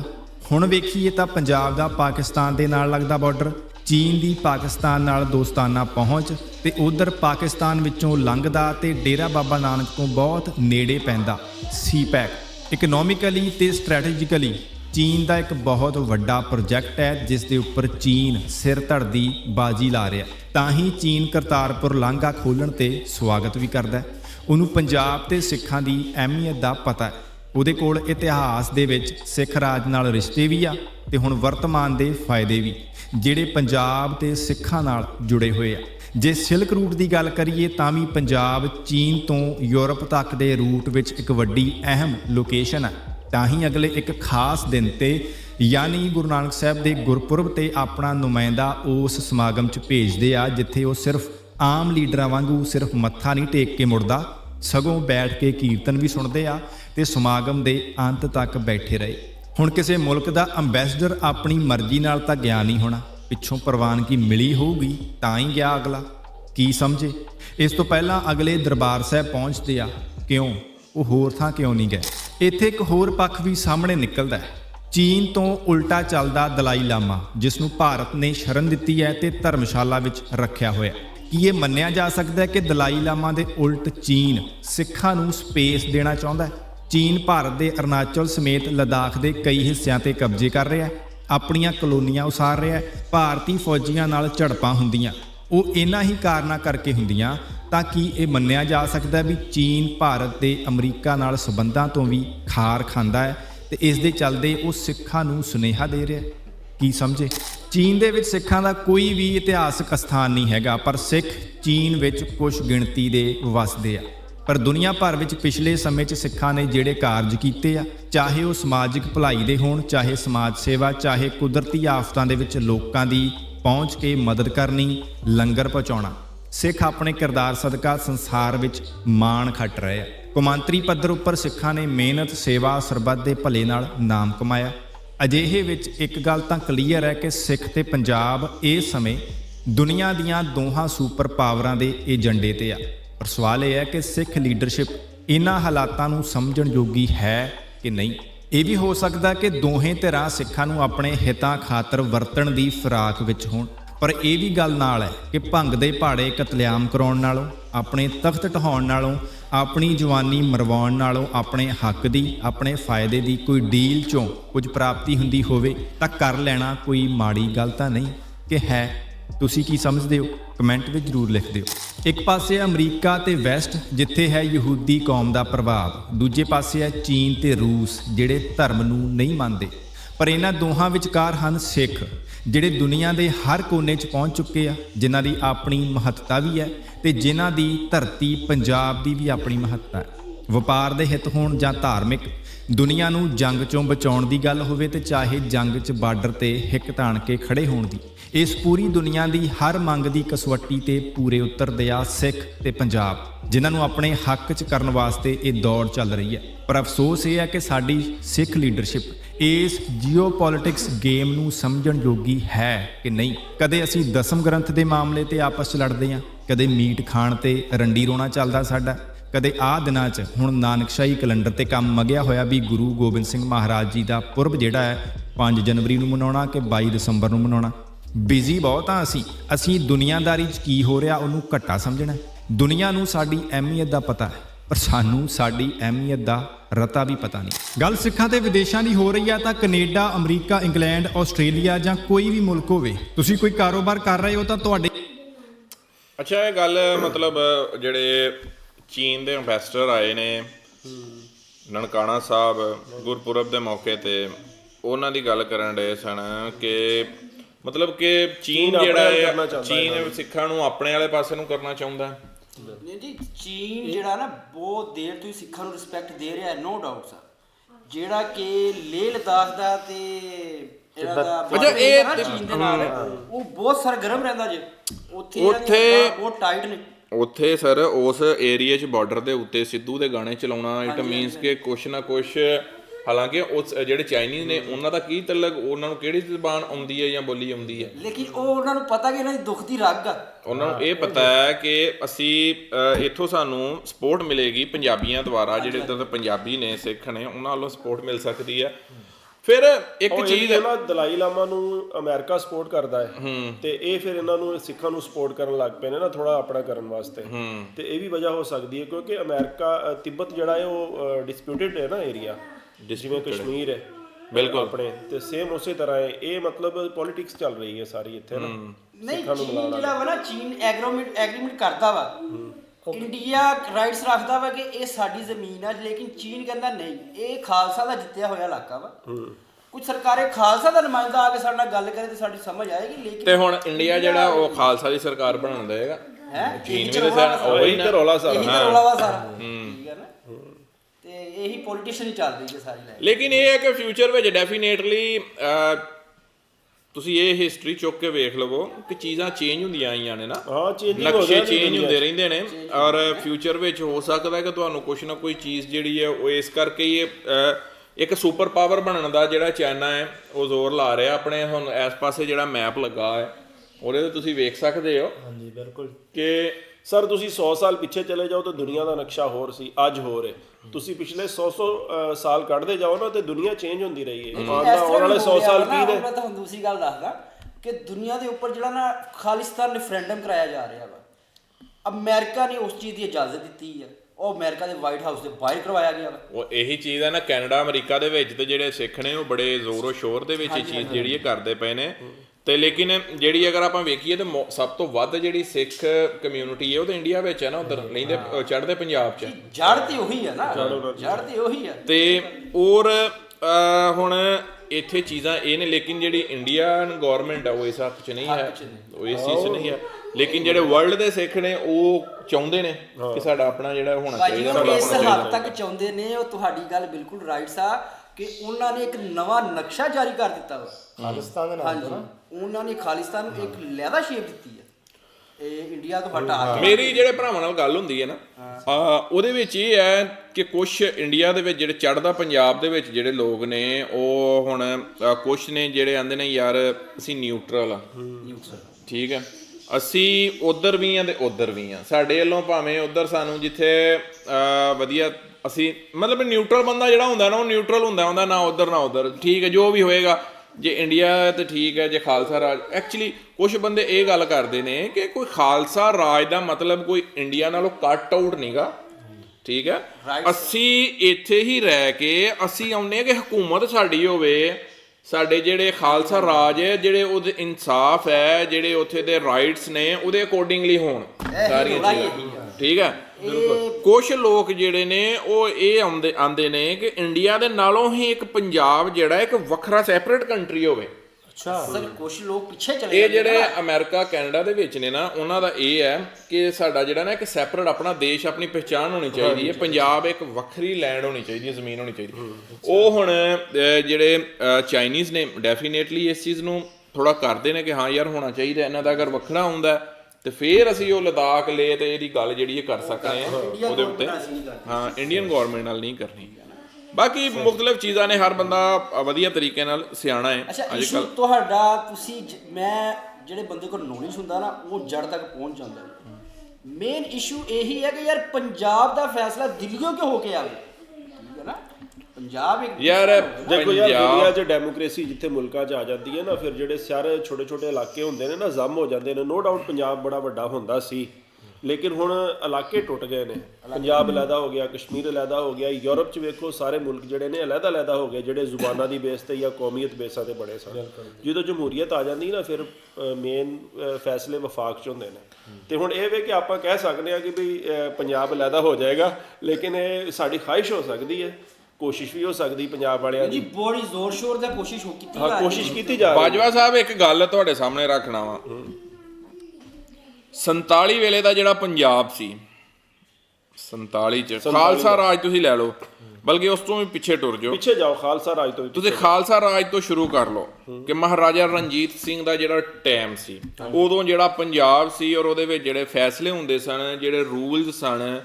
ਹੁਣ ਵੇਖੀਏ ਤਾਂ ਪੰਜਾਬ ਦਾ, ਪਾਕਿਸਤਾਨ ਦੇ ਨਾਲ ਲੱਗਦਾ ਬਾਰਡਰ ਚੀਨ ਦੀ ਪਾਕਿਸਤਾਨ ਨਾਲ ਦੋਸਤਾਨਾ ਪਹੁੰਚ ਤੇ ਉਧਰ ਪਾਕਿਸਤਾਨ ਵਿੱਚੋਂ ਲੰਘਦਾ ਤੇ ਡੇਰਾ ਬਾਬਾ ਨਾਨਕ ਤੋਂ ਬਹੁਤ ਨੇੜੇ ਪੈਂਦਾ। ਸੀਪੈਕ ਇਕਨੋਮਿਕਲੀ ਤੇ ਸਟ੍ਰੈਟੇਜਿਕਲੀ ਚੀਨ ਦਾ ਇੱਕ ਬਹੁਤ ਵੱਡਾ ਪ੍ਰੋਜੈਕਟ ਹੈ, ਜਿਸ ਦੇ ਉੱਪਰ ਚੀਨ ਸਿਰ ਧੜਦੀ ਬਾਜੀ ਲਾ ਰਿਹਾ। ਤਾਂ ਹੀ ਚੀਨ ਕਰਤਾਰਪੁਰ ਲਾਂਘਾ ਖੋਲਣ ਤੇ ਸਵਾਗਤ ਵੀ ਕਰਦਾ ਹੈ। ਉਹਨੂੰ ਪੰਜਾਬ ਤੇ ਸਿੱਖਾਂ ਦੀ ਅਹਿਮੀਅਤ ਦਾ ਪਤਾ ਹੈ। ਉਹਦੇ ਕੋਲ ਇਤਿਹਾਸ ਦੇ ਵਿੱਚ ਸਿੱਖ ਰਾਜ ਨਾਲ ਰਿਸ਼ਤੇ ਵੀ ਆ ਤੇ ਹੁਣ ਵਰਤਮਾਨ ਦੇ ਫਾਇਦੇ ਵੀ, ਜਿਹੜੇ ਪੰਜਾਬ ਤੇ ਸਿੱਖਾਂ ਨਾਲ ਜੁੜੇ ਹੋਏ ਆ। ਜੇ ਸਿਲਕ ਰੂਟ ਦੀ ਗੱਲ ਕਰੀਏ ਤਾਂ ਵੀ ਪੰਜਾਬ ਚੀਨ ਤੋਂ ਯੂਰਪ ਤੱਕ ਦੇ ਰੂਟ ਵਿੱਚ ਇੱਕ ਵੱਡੀ ਅਹਿਮ ਲੋਕੇਸ਼ਨ ਹੈ ਤਾਂ ਹੀ ਅਗਲੇ ਇੱਕ ਖਾਸ ਦਿਨ ਤੇ ਯਾਨੀ ਗੁਰੂ ਨਾਨਕ ਸਾਹਿਬ ਦੇ ਗੁਰਪੁਰਬ ਤੇ ਆਪਣਾ ਨੁਮਾਇੰਦਾ ਉਸ ਸਮਾਗਮ 'ਚ ਭੇਜਦੇ ਆ, ਜਿੱਥੇ ਉਹ ਸਿਰਫ ਆਮ ਲੀਡਰਾਂ ਵਾਂਗੂ ਸਿਰਫ ਮੱਥਾ ਨਹੀਂ ਟੇਕ ਕੇ ਮੁੜਦਾ, ਸਗੋਂ ਬੈਠ ਕੇ ਕੀਰਤਨ ਵੀ ਸੁਣਦੇ ਆ ਤੇ ਸਮਾਗਮ ਦੇ ਅੰਤ ਤੱਕ ਬੈਠੇ ਰਹੇ। ਹੁਣ ਕਿਸੇ ਮੁਲਕ ਦਾ ਅੰਬੈਸਡਰ ਆਪਣੀ ਮਰਜ਼ੀ ਨਾਲ ਤਾਂ ਗਿਆ ਨਹੀਂ ਹੋਣਾ। ਪਿੱਛੋਂ ਪ੍ਰਵਾਨਗੀ ਮਿਲੀ ਹੋਊਗੀ, ਤਾਂ ਹੀ ਗਿਆ ਅਗਲਾ। ਕੀ ਸਮਝੇ? ਇਸ ਤੋਂ ਪਹਿਲਾਂ ਅਗਲੇ ਦਰਬਾਰ ਸਾਹਿਬ ਪਹੁੰਚਦੇ ਆ। ਕਿਉਂ? ਉਹ ਹੋਰ ਥਾਂ ਕਿਉਂ ਨਹੀਂ ਗਏ? ਇੱਥੇ ਇੱਕ ਹੋਰ ਪੱਖ ਵੀ ਸਾਹਮਣੇ ਨਿਕਲਦਾ ਹੈ। ਚੀਨ ਤੋਂ ਉਲਟਾ ਚੱਲਦਾ ਦਲਾਈ ਲਾਮਾ, ਜਿਸ ਨੂੰ ਭਾਰਤ ਨੇ ਸ਼ਰਨ ਦਿੱਤੀ ਹੈ ਤੇ ਧਰਮਸ਼ਾਲਾ ਵਿੱਚ ਰੱਖਿਆ ਹੋਇਆ। ਕੀ ਇਹ ਮੰਨਿਆ ਜਾ ਸਕਦਾ ਹੈ ਕਿ ਦਲਾਈ ਲਾਮਾ ਦੇ ਉਲਟ ਚੀਨ ਸਿੱਖਾਂ ਨੂੰ ਸਪੇਸ ਦੇਣਾ ਚਾਹੁੰਦਾ ਹੈ? ਚੀਨ ਭਾਰਤ ਦੇ ਅਰੁਣਾਚਲ ਸਮੇਤ ਲਦਾਖ ਦੇ ਕਈ ਹਿੱਸਿਆਂ ਤੇ ਕਬਜ਼ੇ ਕਰ ਰਿਹਾ ਹੈ। ਆਪਣੀਆਂ ਕਲੋਨੀਆਂ ਉਸਾਰ ਰਿਹਾ ਹੈ। ਭਾਰਤੀ ਫੌਜੀਆਂ ਨਾਲ ਝੜਪਾਂ ਹੁੰਦੀਆਂ। ਉਹ ਇਹਨਾਂ ਹੀ ਕਾਰਨਾਂ ਕਰਕੇ ਹੁੰਦੀਆਂ ਤਾਂ ਕਿ ਇਹ ਮੰਨਿਆ ਜਾ ਸਕਦਾ ਹੈ ਵੀ ਚੀਨ ਭਾਰਤ ਦੇ ਅਮਰੀਕਾ ਨਾਲ ਸਬੰਧਾਂ ਤੋਂ ਵੀ ਖਾਰ ਖਾਂਦਾ ਹੈ ਤੇ ਇਸ ਦੇ ਚੱਲਦੇ ਉਹ ਸਿੱਖਾਂ ਨੂੰ ਸੁਨੇਹਾ ਦੇ ਰਿਹਾ ਹੈ? ਕੀ ਸਮਝੇ? ਚੀਨ ਦੇ ਵਿੱਚ ਸਿੱਖਾਂ ਦਾ ਕੋਈ ਵੀ ਇਤਿਹਾਸਕ ਸਥਾਨ ਨਹੀਂ ਹੈਗਾ, ਪਰ ਸਿੱਖ ਚੀਨ ਵਿੱਚ ਕੁਝ ਗਿਣਤੀ ਦੇ ਵਸਦੇ ਆ। ਪਰ ਦੁਨੀਆ ਭਰ ਵਿੱਚ ਪਿਛਲੇ ਸਮੇਂ 'ਚ ਸਿੱਖਾਂ ਨੇ ਜਿਹੜੇ ਕਾਰਜ ਕੀਤੇ ਆ, ਚਾਹੇ ਉਹ ਸਮਾਜਿਕ ਭਲਾਈ ਦੇ ਹੋਣ, ਚਾਹੇ ਸਮਾਜ ਸੇਵਾ, ਚਾਹੇ ਕੁਦਰਤੀ ਆਫਤਾਂ ਦੇ ਵਿੱਚ ਲੋਕਾਂ ਦੀ ਪਹੁੰਚ ਕੇ ਮਦਦ ਕਰਨੀ, ਲੰਗਰ ਪਹੁੰਚਾਉਣਾ, ਸਿੱਖ ਆਪਣੇ ਕਿਰਦਾਰ ਸਦਕਾ ਸੰਸਾਰ ਵਿੱਚ ਮਾਣ ਖੱਟ ਰਹੇ ਆ। ਕੌਮਾਂਤਰੀ ਪੱਧਰ ਉੱਪਰ ਸਿੱਖਾਂ ਨੇ ਮਿਹਨਤ, ਸੇਵਾ, ਸਰਬੱਤ ਦੇ ਭਲੇ ਨਾਲ ਨਾਮ ਕਮਾਇਆ। ਅਜਿਹੇ ਵਿੱਚ ਇੱਕ ਗੱਲ ਤਾਂ ਕਲੀਅਰ ਹੈ ਕਿ ਸਿੱਖ ਤੇ ਪੰਜਾਬ ਇਸ ਸਮੇਂ ਦੁਨੀਆ ਦੀਆਂ ਦੋਹਾਂ ਸੁਪਰ ਪਾਵਰਾਂ ਦੇ ਏਜੰਡੇ ਤੇ ਆ। ਪਰ ਸਵਾਲ ਇਹ ਹੈ ਕਿ ਸਿੱਖ ਲੀਡਰਸ਼ਿਪ ਇਹਨਾਂ ਹਾਲਾਤਾਂ ਨੂੰ ਸਮਝਣ ਯੋਗੀ ਹੈ ਕਿ ਨਹੀਂ? ਇਹ ਵੀ ਹੋ ਸਕਦਾ ਕਿ ਦੋਹੇ ਧਿਰਾਂ ਸਿੱਖਾਂ ਨੂੰ ਆਪਣੇ ਹਿੱਤਾਂ ਖਾਤਰ ਵਰਤਣ ਦੀ ਫਰਾਕ ਵਿੱਚ ਹੋਣ। ਪਰ ਇਹ ਵੀ ਗੱਲ ਨਾਲ ਹੈ ਕਿ ਭੰਗ ਦੇ ਪਹਾੜੇ ਕਤਲੇਆਮ ਕਰਾਉਣ ਨਾਲੋਂ, ਆਪਣੇ ਤਖਤ ਢਹਾਉਣ ਨਾਲੋਂ ਆਪਣੀ ਜਵਾਨੀ ਮਰਵਾਉਣ ਨਾਲੋਂ ਆਪਣੇ ਹੱਕ ਦੀ, ਆਪਣੇ ਫਾਇਦੇ ਦੀ ਕੋਈ ਡੀਲ ਚੋਂ ਕੁਝ ਪ੍ਰਾਪਤੀ ਹੁੰਦੀ ਹੋਵੇ ਤਾਂ ਕਰ ਲੈਣਾ ਕੋਈ ਮਾੜੀ ਗੱਲ ਤਾਂ ਨਹੀਂ ਕਿ ਹੈ। ਤੁਸੀਂ ਕੀ ਸਮਝਦੇ ਹੋ? ਕਮੈਂਟ ਵਿੱਚ ਜਰੂਰ ਲਿਖ ਦਿਓ। ਇੱਕ ਪਾਸੇ ਹੈ ਅਮਰੀਕਾ ਤੇ ਵੈਸਟ, ਜਿੱਥੇ ਹੈ ਯਹੂਦੀ ਕੌਮ ਦਾ ਪ੍ਰਭਾਵ। ਦੂਜੇ ਪਾਸੇ ਹੈ ਚੀਨ ਤੇ ਰੂਸ, ਜਿਹੜੇ ਧਰਮ ਨੂੰ ਨਹੀਂ ਮੰਨਦੇ। ਪਰ ਇਹਨਾਂ ਦੋਹਾਂ ਵਿਚਕਾਰ ਹਨ ਸਿੱਖ। ਜਿਹੜੇ ਦੁਨੀਆ ਦੇ ਹਰ ਕੋਨੇ 'ਚ ਪਹੁੰਚ ਚੁੱਕੇ ਆ, ਜਿਨ੍ਹਾਂ ਦੀ ਆਪਣੀ ਮਹੱਤਤਾ ਵੀ ਹੈ ਤੇ ਜਿਨ੍ਹਾਂ ਦੀ ਧਰਤੀ ਪੰਜਾਬ ਦੀ ਵੀ ਆਪਣੀ ਮਹੱਤਤਾ ਹੈ। ਵਪਾਰ ਦੇ ਹਿੱਤ ਹੋਣ ਜਾਂ ਧਾਰਮਿਕ, ਦੁਨੀਆ ਨੂੰ ਜੰਗ ਚੋਂ ਬਚਾਉਣ ਦੀ ਗੱਲ ਹੋਵੇ ਤੇ ਚਾਹੇ ਜੰਗ 'ਚ ਬਾਰਡਰ ਤੇ ਹਿੱਕ ਤਾਣ ਕੇ ਖੜੇ ਹੋਣ ਦੀ, ਇਸ ਪੂਰੀ ਦੁਨੀਆ ਦੀ ਹਰ ਮੰਗ ਦੀ ਕਸਵੱਟੀ ਤੇ ਪੂਰੇ ਉਤਰਦੇ ਆ ਸਿੱਖ ਤੇ ਪੰਜਾਬ, ਜਿਨ੍ਹਾਂ ਨੂੰ ਆਪਣੇ ਹੱਕ 'ਚ ਕਰਨ ਵਾਸਤੇ ਇਹ ਦੌੜ ਚੱਲ ਰਹੀ ਹੈ। ਪਰ ਅਫਸੋਸ ਇਹ ਹੈ ਕਿ ਸਾਡੀ ਸਿੱਖ ਲੀਡਰਸ਼ਿਪ ਇਸ ਜੀਓਪੋਲਿਟਿਕਸ ਗੇਮ ਨੂੰ ਸਮਝਣ ਯੋਗੀ ਹੈ ਕਿ ਨਹੀਂ? ਕਦੇ ਅਸੀਂ ਦਸਮ ਗ੍ਰੰਥ ਦੇ ਮਾਮਲੇ ਤੇ ਆਪਸ 'ਚ ਲੜਦੇ ਹਾਂ? ਕਦੇ ਮੀਟ ਖਾਣ ਤੇ ਰੰਡੀ ਰੋਣਾ ਚੱਲਦਾ ਸਾਡਾ? ਕਦੇ ਆਹ ਦਿਨਾਂ 'ਚ ਹੁਣ ਨਾਨਕਸ਼ਾਹੀ ਕੈਲੰਡਰ ਤੇ ਕੰਮ ਮਗਿਆ ਹੋਇਆ ਵੀ ਗੁਰੂ ਗੋਬਿੰਦ ਸਿੰਘ ਮਹਾਰਾਜ ਜੀ ਦਾ ਪੁਰਬ ਜਿਹੜਾ ਹੈ 5 ਜਨਵਰੀ ਨੂੰ ਮਨਾਉਣਾ ਕਿ 22 ਦਸੰਬਰ ਨੂੰ ਮਨਾਉਣਾ? ਬਿਜ਼ੀ ਬਹੁਤ ਆ ਅਸੀਂ। ਅਸੀਂ ਦੁਨੀਆਦਾਰੀ 'ਚ ਕੀ ਹੋ ਰਿਹਾ ਉਹਨੂੰ ਘੱਟਾ ਸਮਝਣਾ ਦੁਨੀਆ ਨੂੰ ਸਾਡੀ ਅਹਿਮੀਅਤ ਦਾ ਪਤਾ ਹੈ। ਪਰ ਸਾਨੂੰ ਸਾਡੀ ਅਹਿਮੀਅਤ ਦਾ ਰਤਾ ਵੀ ਪਤਾ ਨਹੀਂ। ਗੱਲ ਸਿੱਖਾਂ ਤੇ ਵਿਦੇਸ਼ਾਂ ਦੀ ਹੋ ਰਹੀ ਆ ਤਾਂ ਕੈਨੇਡਾ ਅਮਰੀਕਾ ਇੰਗਲੈਂਡ ਆਸਟ੍ਰੇਲੀਆ ਜਾਂ ਕੋਈ ਵੀ ਮੁਲਕ ਹੋਵੇ। ਤੁਸੀਂ ਕੋਈ ਕਾਰੋਬਾਰ ਕਰ ਰਹੇ ਹੋ ਤਾਂ ਤੁਹਾਡੇ ਅੱਛਾ ਇਹ ਗੱਲ ਮਤਲਬ ਜਿਹੜੇ ਚੀਨ ਦੇ ਐਮਬੈਸਡਰ ਆਏ ਨੇ ਨਨਕਾਣਾ ਸਾਹਿਬ ਗੁਰਪੁਰਬ ਦੇ ਮੌਕੇ ਤੇ ਉਹਨਾਂ ਦੀ ਗੱਲ ਕਰਨ ਡਏ ਸਨ ਕਿ ਮਤਲਬ ਕਿ ਚੀਨ ਜਿਹੜਾ ਹੈ ਚੀਨ ਸਿੱਖਾਂ ਨੂੰ ਆਪਣੇ ਵਾਲੇ ਪਾਸੇ ਨੂੰ ਕਰਨਾ ਚਾਹੁੰਦਾ। ਹੈ ਨਹੀਂ ਜੀ ਚੀਨ ਜਿਹੜਾ ਨਾ ਬਹੁਤ ਦੇਰ ਤੋਂ ਹੀ ਸਿੱਖਾਂ ਨੂੰ ਰਿਸਪੈਕਟ ਦੇ ਰਿਹਾ ਹੈ ਨੋ ਡਾਊਟ ਸਰ ਜਿਹੜਾ ਕਿ ਲੇਹ ਲਦਾਖ ਦਾ ਤੇ ਇਹਨਾਂ ਦਾ ਅੱਛਾ, ਇਹ ਨਾ ਚੀਨ ਦੇ ਨਾਲ ਉਹ ਬਹੁਤ ਸਰਗਰਮ ਰਹਿੰਦਾ ਜੇ। ਉੱਥੇ ਇਹਨਾਂ ਦੀਆਂ ਉੱਥੇ- ਹੱਦਾਂ ਬਹੁਤ ਟਾਈਟ ਨੇ। ਉੱਥੇ ਸਰ ਉਸ ਏਰੀਆ 'ਚ ਬਾਰਡਰ ਦੇ ਉੱਤੇ ਸਿੱਧੂ ਦੇ ਗਾਣੇ ਚਲਾਉਣਾ ਇਟ ਮੀਨਸ ਕਿ ਕੁਛ ਨਾ ਕੁਛ ਹਾਲਾਂਕਿ ਉਸ ਜਿਹੜੇ ਚਾਈਨੀਜ਼ ਨੇ ਉਹਨਾਂ ਦਾ ਕੀ ਤਲਕ ਉਹਨਾਂ ਨੂੰ ਕਿਹੜੀ ਜ਼ਬਾਨ ਆਉਂਦੀ ਹੈ ਜਾਂ ਬੋਲੀ ਆਉਂਦੀ ਹੈ? ਲੇਕਿਨ ਉਹ ਉਹਨਾਂ ਨੂੰ ਪਤਾ ਕਿ ਇਹਨਾਂ ਦੀ ਦੁੱਖ ਦੀ ਰੱਗ ਆ। ਉਹਨਾਂ ਨੂੰ ਇਹ ਪਤਾ ਹੈ ਕਿ ਅਸੀਂ ਇੱਥੋਂ ਸਾਨੂੰ ਸਪੋਰਟ ਮਿਲੇਗੀ ਪੰਜਾਬੀਆਂ ਦੁਆਰਾ ਜਿਹੜੇ ਇੱਧਰ ਦੇ ਪੰਜਾਬੀ ਨੇ ਸਿੱਖ ਨੇ ਉਹਨਾਂ ਵੱਲੋਂ ਸਪੋਰਟ ਮਿਲ ਸਕਦੀ ਹੈ। ਫਿਰ ਇੱਕ ਚੀਜ਼ ਚੀਜ਼ ਨਾ ਦਲਾਈ ਲਾਮਾ ਨੂੰ ਅਮਰੀਕਾ ਸਪੋਰਟ ਕਰਦਾ ਹੈ ਤੇ ਇਹ ਫਿਰ ਇਹਨਾਂ ਨੂੰ ਸਿੱਖਾਂ ਨੂੰ ਸਪੋਰਟ ਕਰਨ ਲੱਗ ਪਏ ਨੇ ਨਾ ਥੋੜਾ ਆਪਣਾ ਕਰਨ ਵਾਸਤੇ। ਤੇ ਇਹ ਵੀ ਵਜ੍ਹਾ ਹੋ ਸਕਦੀ ਹੈ ਕਿਉਂਕਿ ਅਮਰੀਕਾ ਤਿੱਬਤ ਜਿਹੜਾ ਹੈ ਉਹ ਡਿਸਪਿਊਟਡ ਹੈ ਨਾ ਏਰੀਆ ਜਿਵੇਂ ਕਸ਼ਮੀਰ ਹੈ। ਬਿਲਕੁਲ। ਆਪਣੇ ਤੇ ਸੇਮ ਉਸੇ ਤਰ੍ਹਾਂ ਹੈ। ਇਹ ਮਤਲਬ ਪੋਲਿਟਿਕਸ ਚੱਲ ਰਹੀ ਹੈ ਸਾਰੀ ਇੱਥੇ ਨਾ। ਨਹੀਂ ਚੀਨ ਜਿਹੜਾ ਵਾ ਨਾ ਚੀਨ ਐਗਰੀਮੈਂਟ ਐਗਰੀਮੈਂਟ ਕਰਦਾ ਵਾ। ਇੰਡੀਆ ਰਾਈਟਸ ਰੱਖਦਾ ਵਾ ਕਿ ਇਹ ਸਾਡੀ ਜ਼ਮੀਨ ਆ ਲੇਕਿਨ ਚੀਨ ਕਹਿੰਦਾ ਨਹੀਂ। ਇਹ ਖਾਲਸਾ ਦਾ ਜਿੱਤਿਆ ਹੋਇਆ ਇਲਾਕਾ ਵਾ। ਕੁਝ ਸਰਕਾਰੇ ਖਾਲਸਾ ਦਾ ਨੁਮਾਇੰਦਾ ਆ ਕੇ ਸਾਡੇ ਨਾਲ ਗੱਲ ਕਰੇ ਤੇ ਸਾਡੀ ਸਮਝ ਆਏਗੀ ਲੇਕਿਨ ਤੇ ਹੁਣ ਇੰਡੀਆ ਜਿਹੜਾ ਉਹ ਖਾਲਸਾ ਦੀ ਸਰਕਾਰ ਬਣਾਉਣ ਦੇਗਾ ਹੈ? ਚੀਨ ਵੀ ਤੇ ਉਹ ਤਾਂ ਰੌਲਾ ਸਾਰਾ ਰੌਲਾ ਵਾ ਹੈ। ਨਾ ਤੇ ਇਹੀ ਪੋਲੀਟੀਸ਼ੀਅਨ ਹੀ ਚੱਲ ਰਹੀ ਹੈ ਸਾਰੀ ਲਾਈਨ ਲੇਕਿਨ ਇਹ ਹੈ ਕਿ ਫਿਊਚਰ ਵਿੱਚ ਡੈਫੀਨੇਟਲੀ ਤੁਸੀਂ ਇਹ ਹਿਸਟਰੀ ਚੁੱਕ ਕੇ ਵੇਖ ਲਵੋ ਕਿ ਚੀਜ਼ਾਂ ਚੇਂਜ ਹੁੰਦੀਆਂ ਆਈਆਂ ਨੇ ਨਾ। ਹਾਂ ਚੇਂਜਿੰਗ ਹੋ ਨਕਸ਼ੇ ਚੇਂਜ। ਹੁੰਦੇ ਰਹਿੰਦੇ ਨੇ ਔਰ ਫਿਊਚਰ ਵਿੱਚ ਹੋ ਸਕਦਾ ਹੈ ਕਿ ਤੁਹਾਨੂੰ ਕੁਝ ਨਾ ਕੋਈ ਚੀਜ਼ ਜਿਹੜੀ ਹੈ ਉਹ ਇਸ ਕਰਕੇ ਹੀ ਇੱਕ ਸੁਪਰ ਪਾਵਰ ਬਣਨ ਦਾ ਜਿਹੜਾ ਚਾਈਨਾ ਹੈ ਉਹ ਜ਼ੋਰ ਲਾ ਰਿਹਾ ਆਪਣੇ ਹੁਣ ਇਸ ਪਾਸੇ ਜਿਹੜਾ ਮੈਪ ਲੱਗਾ ਹੈ। ਉਹਦੇ ਤੇ ਤੁਸੀਂ ਵੇਖ ਸਕਦੇ ਹੋ ਹਾਂਜੀ ਬਿਲਕੁਲ। ਕਿ ਸਰ ਤੁਸੀਂ 100 ਸਾਲ ਪਿੱਛੇ ਚਲੇ ਜਾਓ ਤਾਂ ਦੁਨੀਆ ਦਾ ਨਕਸ਼ਾ ਹੋਰ ਸੀ ਅੱਜ ਹੋਰ ਹੈ। ਤੁਸੀਂ ਪਿਛਲੇ 100 100 ਸਾਲ ਕੱਢਦੇ ਜਾਓ ਨਾ ਤੇ ਦੁਨੀਆ ਚੇਂਜ ਹੁੰਦੀ ਰਹੀ ਹੈ। ਆਉਣ ਵਾਲੇ 100 ਸਾਲ ਕੀ ਨੇ? ਮੈਂ ਤੁਹਾਨੂੰ ਦੂਸਰੀ ਗੱਲ ਦੱਸਦਾ ਕਿ ਦੁਨੀਆ ਦੇ ਉੱਪਰ ਜਿਹੜਾ ਨਾ ਖਾਲਿਸਤਾਨ ਰੈਫਰੈਂਡਮ ਕਰਾਇਆ ਜਾ ਰਿਹਾ ਵਾ ਅਮਰੀਕਾ ਨੇ ਉਸ ਚੀਜ਼ ਦੀ ਇਜਾਜ਼ਤ ਦਿੱਤੀ ਹੈ। ਉਹ ਅਮਰੀਕਾ ਦੇ ਵਾਈਟ ਹਾਊਸ ਦੇ ਬਾਹਰ ਕਰਵਾਇਆ ਗਿਆ ਉਹ ਇਹੀ ਚੀਜ਼ ਹੈ ਨਾ ਕੈਨੇਡਾ ਅਮਰੀਕਾ ਦੇ ਵਿੱਚ ਤੇ ਜਿਹੜੇ ਸਿੱਖ ਨੇ ਉਹ ਬੜੇ ਜ਼ੋਰੋ ਸ਼ੋਰ ਦੇ ਵਿੱਚ ਇਹ ਚੀਜ਼ ਜਿਹੜੀ ਇਹ ਕਰਦੇ ਪਏ ਨੇ। ਤੇ ਲੇਕਿਨ ਜਿਹੜੀ ਅਗਰ ਆਪਾਂ ਵੇਖੀਏ ਤੇ ਸਭ ਤੋਂ ਵੱਧ ਜਿਹੜੀ ਸਿੱਖ ਕਮਿਊਨਿਟੀ ਹੈ ਉਹ ਤਾਂ ਇੰਡੀਆ ਵਿੱਚ ਹੈ ਨਾ ਉਧਰ ਲੈਂਦੇ ਚੜ੍ਹਦੇ ਪੰਜਾਬ 'ਚ। ਜੜ ਤੇ ਉਹੀ ਹੈ ਨਾ। ਜੜ ਤੇ ਉਹੀ ਹੈ। ਤੇ ਔਰ ਹੁਣ ਇੱਥੇ ਚੀਜ਼ਾਂ ਇਹ ਨੇ ਲੇਕਿਨ ਜਿਹੜੀ ਇੰਡੀਅਨ ਗਵਰਨਮੈਂਟ ਹੈ ਉਹ ਇਸ ਹੱਕ 'ਚ ਨਹੀਂ ਹੈ। ਉਹ ਇਸ ਚੀਜ਼ 'ਚ ਨਹੀਂ ਹੈ। ਲੇਕਿਨ ਜਿਹੜੇ ਵਰਲਡ ਦੇ ਸਿੱਖ ਨੇ ਉਹ ਚਾਹੁੰਦੇ ਨੇ ਕਿ ਸਾਡਾ ਆਪਣਾ ਜਿਹੜਾ ਹੋਣਾ ਚਾਹੀਦਾ। ਇਸ ਹੱਦ ਤੱਕ ਚਾਹੁੰਦੇ ਨੇ ਉਹ ਤੁਹਾਡੀ ਗੱਲ ਬਿਲਕੁਲ ਰਾਈਟ ਆ। ਕਿ ਉਹਨਾਂ ਨੇ ਇੱਕ ਨਵਾਂ ਨਕਸ਼ਾ ਜਾਰੀ ਕਰ ਦਿੱਤਾ ਵਾ। ਖਾਲਿਸਤਾਨ ਦੇ ਨਾਮ ਹਾਂਜੀ। ਉਹਨਾਂ ਨੇ ਖਾਲਿਸਤਾਨ ਨੂੰ ਇੱਕ ਲਹਿਦਾ ਸ਼ੇਪ ਦਿੱਤੀ ਹੈ ਇਹ ਇੰਡੀਆ ਤੋਂ ਹਟਾ ਕੇ ਮੇਰੀ ਜਿਹੜੇ ਭਰਾਵਾਂ ਨਾਲ ਗੱਲ ਹੁੰਦੀ ਹੈ ਨਾ ਆ ਉਹਦੇ ਵਿੱਚ ਇਹ ਹੈ ਕਿ ਕੁਝ ਇੰਡੀਆ ਦੇ ਵਿੱਚ ਜਿਹੜੇ ਚੜਦਾ ਪੰਜਾਬ ਦੇ ਵਿੱਚ ਜਿਹੜੇ ਲੋਕ ਨੇ ਉਹ ਹੁਣ ਕੁਝ ਨੇ ਜਿਹੜੇ ਆਂਦੇ ਨੇ ਯਾਰ ਅਸੀਂ ਨਿਊਟਰਲ ਆ। ਠੀਕ ਹੈ। ਅਸੀਂ ਉਧਰ ਵੀ ਆ ਤੇ ਉਧਰ ਵੀ ਆ। ਸਾਡੇ ਵੱਲੋਂ ਭਾਵੇਂ ਉਧਰ ਸਾਨੂੰ ਜਿੱਥੇ ਅਹ, ਵਧੀਆ ਅਸੀਂ ਮਤਲਬ ਨਿਊਟਰਲ ਬੰਦਾ ਜਿਹੜਾ ਹੁੰਦਾ ਨਾ ਉਹ ਨਿਊਟਰਲ ਹੁੰਦਾ ਹੁੰਦਾ ਨਾ ਉਧਰ ਨਾ ਉਧਰ। ਠੀਕ ਹੈ ਜੋ ਵੀ ਹੋਏਗਾ ਜੇ ਇੰਡੀਆ ਤੇ ਠੀਕ ਹੈ ਜੇ ਖਾਲਸਾ ਰਾਜ ਐਕਚੁਅਲੀ ਕੁਝ ਬੰਦੇ ਇਹ ਗੱਲ ਕਰਦੇ ਨੇ ਕਿ ਕੋਈ ਖਾਲਸਾ ਰਾਜ ਦਾ ਮਤਲਬ ਕੋਈ ਇੰਡੀਆ ਨਾਲੋਂ ਕੱਟ ਆਊਟ ਨਹੀਂਗਾ ਠੀਕ ਹੈ ਅਸੀਂ ਇੱਥੇ ਹੀ ਰਹਿ ਕੇ ਅਸੀਂ ਆਉਂਦੇ ਕਿ ਹਕੂਮਤ ਸਾਡੀ ਹੋਵੇ ਸਾਡੇ ਜਿਹੜੇ ਖਾਲਸਾ ਰਾਜ ਹੈ ਜਿਹੜੇ ਉਹਦੇ ਇਨਸਾਫ ਹੈ ਜਿਹੜੇ ਉੱਥੇ ਦੇ ਰਾਈਟਸ ਨੇ ਉਹਦੇ ਅਕੋਰਡਿੰਗਲੀ ਹੋਣ। ਸਾਰੀਆਂ ਚੀਜ਼ਾਂ। ਠੀਕ ਹੈ? ਕੁਝ ਲੋਕ ਜਿਹੜੇ ਨੇ ਉਹ ਇਹ ਆਉਂਦੇ ਆਂਦੇ ਨੇ ਕਿ ਇੰਡੀਆ ਦੇ ਨਾਲੋਂ ਹੀ ਇੱਕ ਪੰਜਾਬ ਜਿਹੜਾ ਇੱਕ ਵੱਖਰਾ ਸੈਪਰੇਟ ਕੰਟਰੀ ਹੋਵੇ। ਸਰ ਕੁਝ ਲੋਕ ਪਿੱਛੇ ਚਲੇ ਇਹ ਜਿਹੜੇ। ਅਮਰੀਕਾ ਕੈਨੇਡਾ ਦੇ ਵਿੱਚ ਨੇ ਨਾ ਉਹਨਾਂ ਦਾ ਇਹ ਹੈ ਕਿ ਸਾਡਾ ਜਿਹੜਾ ਨਾ ਇੱਕ ਸੈਪਰੇਟ ਆਪਣਾ ਦੇਸ਼ ਆਪਣੀ ਪਛਾਣ ਹੋਣੀ ਚਾਹੀਦੀ ਹੈ। ਪੰਜਾਬ ਇੱਕ ਵੱਖਰੀ ਲੈਂਡ ਹੋਣੀ ਚਾਹੀਦੀ ਹੈ ਜ਼ਮੀਨ ਹੋਣੀ ਚਾਹੀਦੀ ਉਹ ਹੁਣ ਜਿਹੜੇ ਚਾਈਨੀਜ਼ ਨੇ ਡੈਫੀਨੇਟਲੀ ਇਸ ਚੀਜ਼ ਨੂੰ ਥੋੜਾ ਕਰਦੇ ਨੇ ਕਿ ਹਾਂ ਯਾਰ ਹੋਣਾ ਚਾਹੀਦਾ ਇਹਨਾਂ ਦਾ ਅਗਰ ਵੱਖਰਾ ਹੁੰਦਾ ਤੇ ਫੇਰ ਅਸੀਂ ਉਹ ਲਦਾਖ ਲੇ ਤੇ ਇਹਦੀ ਗੱਲ ਜਿਹੜੀ ਇਹ ਕਰ ਸਕਦੇ ਇੰਡੀਆ ਉਹਦੇ ਉੱਤੇ। ਹਾਂ ਇੰਡੀਅਨ ਗਵਰਨਮੈਂਟ ਨਾਲ ਨਹੀਂ ਕਰਨੀ। ਬਾਕੀ ਮੁxtਲਫ ਚੀਜ਼ਾਂ ਨੇ ਹਰ ਬੰਦਾ ਵਧੀਆ ਤਰੀਕੇ ਨਾਲ ਸਿਆਣਾ ਹੈ। ਅੱਜ ਕੱਲ ਤੁਹਾਡਾ ਤੁਸੀਂ ਮੈਂ ਜਿਹੜੇ ਬੰਦੇ ਕੋਲ ਨੌਲੇਜ ਹੁੰਦਾ ਨਾ ਉਹ ਜੜ ਤੱਕ ਪਹੁੰਚ ਜਾਂਦਾ ਮੇਨ ਇਸ਼ੂ ਇਹੀ ਹੈ ਕਿ ਯਾਰ ਪੰਜਾਬ ਦਾ ਫੈਸਲਾ ਦਿੱਲੀੋਂ ਕਿਉਂ ਹੋ ਕੇ ਆਵੇ ਠੀਕ ਹੈ ਨਾ? ਪੰਜਾਬ ਇੱਕ ਯਾਰ ਦੇਖੋ ਯਾਰ ਦੁਨੀਆ ਪੰਜਾਬ 'ਚ ਡੈਮੋਕ੍ਰੇਸੀ ਜਿੱਥੇ ਮੁਲਕਾਂ 'ਚ ਆ ਜਾਂਦੀ ਹੈ ਨਾ ਫਿਰ ਜਿਹੜੇ ਸਾਰੇ ਛੋਟੇ ਛੋਟੇ ਇਲਾਕੇ ਹੁੰਦੇ ਨੇ ਨਾ ਜ਼ਮ ਹੋ ਜਾਂਦੇ ਨੇ ਨੋ ਡਾਊਟ ਪੰਜਾਬ ਬੜਾ ਵੱਡਾ ਹੁੰਦਾ ਸੀ। ਲੇਕਿਨ ਹੁਣ ਇਲਾਕੇ ਟੁੱਟ ਗਏ ਨੇ। ਪੰਜਾਬ ਅਲੱਗਾ ਹੋ ਗਿਆ ਕਸ਼ਮੀਰ ਅਲੱਗਾ ਹੋ ਗਿਆ ਯੂਰਪ 'ਚ ਵੇਖੋ ਸਾਰੇ ਮੁਲਕ ਜਿਹੜੇ ਨੇ ਅਲੱਗਾ ਅਲੱਗਾ ਹੋ ਗਏ ਜਿਹੜੇ ਜ਼ੁਬਾਨਾਂ ਦੀ ਬੇਸ ਤੇ ਜਾਂ ਕੌਮੀਅਤ ਬੇਸਾਂ ਤੇ ਬਣੇ ਸਨ। ਜਦੋਂ ਜਮਹੂਰੀਅਤ ਆ ਜਾਂਦੀ ਨਾ ਫਿਰ ਮੇਨ ਫੈਸਲੇ ਵਫਾਕ 'ਚ ਹੁੰਦੇ ਨੇ। ਤੇ ਹੁਣ ਇਹ ਵੇ ਕਿ ਆਪਾਂ ਕਹਿ ਸਕਦੇ ਹਾਂ ਕਿ ਵੀ ਪੰਜਾਬ ਅਲੱਗਾ ਹੋ ਜਾਏਗਾ ਲੇਕਿਨ ਇਹ ਸਾਡੀ ਖੁਆਇਸ਼ ਹੋ ਸਕਦੀ ਹੈ। ਕੋਸ਼ਿਸ਼ ਵੀ ਹੋ ਸਕਦੀ ਪੰਜਾਬ ਵਾਲਿਆਂ ਜੀ ਦੀ। ਬੜੀ ਜ਼ੋਰ ਸ਼ੋਰ ਦਾ ਕੋਸ਼ਿਸ਼ ਹੋ ਕੀਤੀ ਹਾਂ ਜਾ ਰਹੀ ਕੋਸ਼ਿਸ਼ ਹੈ। ਕੀਤੀ ਜਾ ਰਹੀ ਹੈ। ਬਾਜਵਾ ਸਾਹਿਬ ਇੱਕ ਗੱਲ ਤੁਹਾਡੇ ਸਾਹਮਣੇ ਰੱਖਣਾ ਵਾ। 47 ਵੇਲੇ ਦਾ ਜਿਹੜਾ ਪੰਜਾਬ ਸੀ 47 ਚ ਖਾਲਸਾ ਰਾਜ ਤੁਸੀਂ ਲੈ ਲਓ ਬਲਕਿ ਉਸ ਤੋਂ ਵੀ ਪਿੱਛੇ ਟੁਰ ਜਾਓ। ਪਿੱਛੇ ਜਾਓ ਖਾਲਸਾ ਰਾਜ ਤੋਂ ਤੁਸੀਂ ਖਾਲਸਾ ਰਾਜ ਤੋਂ ਸ਼ੁਰੂ ਕਰ ਲਓ ਕਿ ਮਹਾਰਾਜਾ ਰਣਜੀਤ ਸਿੰਘ ਦਾ ਜਿਹੜਾ ਟਾਈਮ ਸੀ ਉਦੋਂ ਜਿਹੜਾ ਪੰਜਾਬ ਸੀ ਔਰ ਉਹਦੇ ਵਿੱਚ ਜਿਹੜੇ ਫੈਸਲੇ ਹੁੰਦੇ ਸਨ ਜਿਹੜੇ ਰੂਲਸ ਸਨ